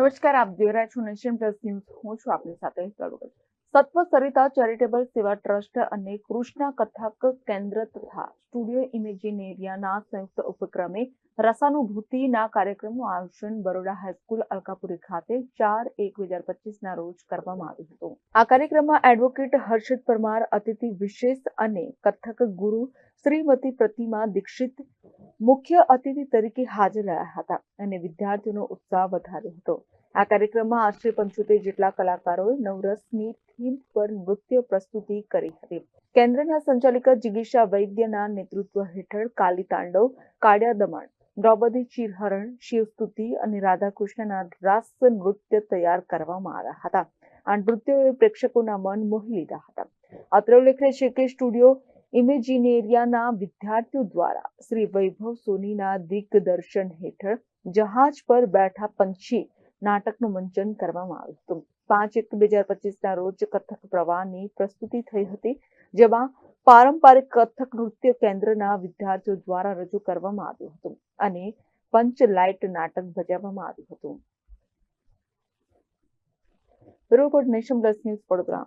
નમસ્કાર, આપ જોઈ રહ્યા છો નેશન હું છું આપની સાથે હેતલ સત્વ સરિતા ચેરિટેબલ સેવા ટ્રસ્ટ અને કૃષ્ણા કથક કેન્દ્ર તથા સ્ટુડિયો ઇમેજિનેરિયાના સંયુક્ત ઉપક્રમે રસાનુભૂતિના કાર્યક્રમનું આયોજન બરોડા હાઈસ્કૂલ અલકાપુરી ખાતે ચાર એક બે હજાર પચીસના રોજ કરવામાં આવ્યું હતું. આ કાર્યક્રમમાં એડવોકેટ હર્ષિત પરમાર, અતિથિ વિશેષ અને કથક ગુરુ શ્રીમતી પ્રતિમા દીક્ષિત મુખ્ય અતિથિ તરીકે હાજર રહ્યા હતા અને વિદ્યાર્થીઓનો ઉત્સાહ વધાર્યો હતો. આ કાર્યક્રમમાં આશરે પંચોતેર જેટલા કલાકારોએ નવરસની થીમ પર નૃત્ય પ્રસ્તુતિ કરી હતી. કેન્દ્રના સંચાલિકા જિગીષા વૈદ્યના નેતૃત્વ હેઠળ કાલી તાંડવ, કાળિયા દમણ, દ્રૌપદી ચિરહરણ શિવસ્તુતિ અને રાધાકૃષ્ણના રાસ નૃત્ય તૈયાર કરવામાં આવ્યા હતા. આ નૃત્યોએ પ્રેક્ષકોના મન મોહી લીધા હતા. અત્રે ઉલ્લેખનીય છે કે સ્ટુડિયો ઇમેજિનેરિયાના વિદ્યાર્થીઓ દ્વારા શ્રી વૈભવ સોનીના દિગ્દર્શન હેઠળ જહાજ પર બેઠા પંછી નાટકનું મંચન કરવામાં આવ્યું હતું. પાંચ એક બે હજાર પચીસના રોજ કથક પ્રવાહની પ્રસ્તુતિ થઈ હતી, જેમાં પારંપરિક કથક નૃત્ય કેન્દ્રના વિદ્યાર્થીઓ દ્વારા રજૂ કરવામાં આવ્યું હતું અને પંચ લાઇટ નાટક ભજવવામાં આવ્યું હતું. Robot nation plus news Vadodara.